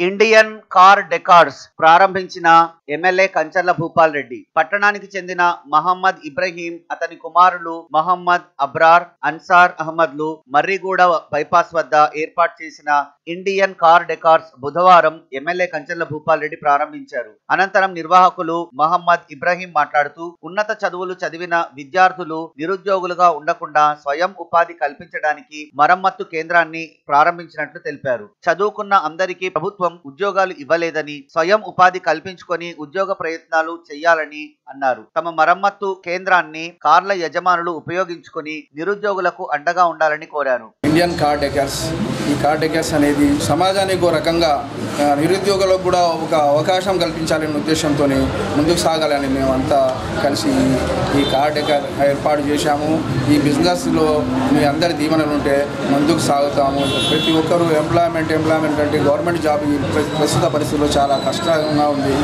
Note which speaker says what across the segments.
Speaker 1: Indian car decors ప్రారంభించిన MLA Kancharla Bhupal Reddy. పట్టణానికి చెందిన మహమ్మద్ ఇబ్రహీం అతని కుమారులు మహమ్మద్ అబ్రార్ అన్సార్ అహ్మద్లు మర్రిగూడ బైపాస్ వద్ద ఏర్పాటు చేసిన ఇండియన్ కార్ డెకార్స్ బుధవారం ఎమ్మెల్యే కంచర్ల భూపాల్ రెడ్డి ప్రారంభించారు. అనంతరం నిర్వాహకులు మహమ్మద్ ఇబ్రహీం మాట్లాడుతూ ఉన్నత చదువులు చదివిన విద్యార్థులు నిరుద్యోగులుగా ఉండకుండా స్వయం ఉపాధి కల్పించడానికి మరమ్మత్తు కేంద్రాన్ని ప్రారంభించినట్లు తెలిపారు. చదువుకున్న అందరికీ ప్రభుత్వం ఉద్యోగాలు ఇవ్వలేదని స్వయం ఉపాధి కల్పించుకొని ఉద్యోగ ప్రయత్నాలు చేయాలని అన్నారు. తమ మరమ్మత్తు కేంద్రాన్ని కార్ల యజమానులు ఉపయోగించుకొని నిరుద్యోగులకు అండగా ఉండాలని కోరారు.
Speaker 2: ఇండియన్ కార్ డెకర్స్ ఈ కార్ డెకర్స్ అనేది సమాజానికి ఒక రకంగా నిరుద్యోగులకు కూడా ఒక అవకాశం కల్పించాలనే ఉద్దేశంతో ముందుకు సాగాలని మేమంతా కలిసి ఈ కార్ డెకర్ ఏర్పాటు చేశాము. ఈ బిజినెస్లో మీ అందరి దీవెనలు ఉంటే ముందుకు సాగుతాము. ప్రతి ఒక్కరూ ఎంప్లాయ్మెంట్ ఎంప్లాయ్మెంట్ అంటే గవర్నమెంట్ జాబ్ ప్రస్తుత పరిస్థితుల్లో చాలా కష్టంగా ఉంది.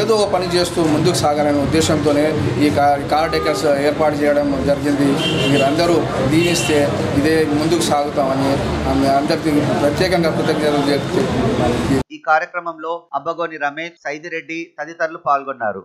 Speaker 2: ఏదో ఒక పని చేస్తూ ముందుకు సాగాలనే ఉద్దేశంతోనే ఈ కార్ కార్ డెకర్స్ ఏర్పాటు చేయడం జరిగింది. మీరందరూ దీవిస్తే ఇదే ముందుకు సాగుతామని అందరికీ ప్రత్యేకంగా కృతజ్ఞతలు చెప్తున్నాను
Speaker 1: ఈ కార్యక్రమంలో అబ్బగోని రమేష్ సైదిరెడ్డి తదితరులు పాల్గొన్నారు.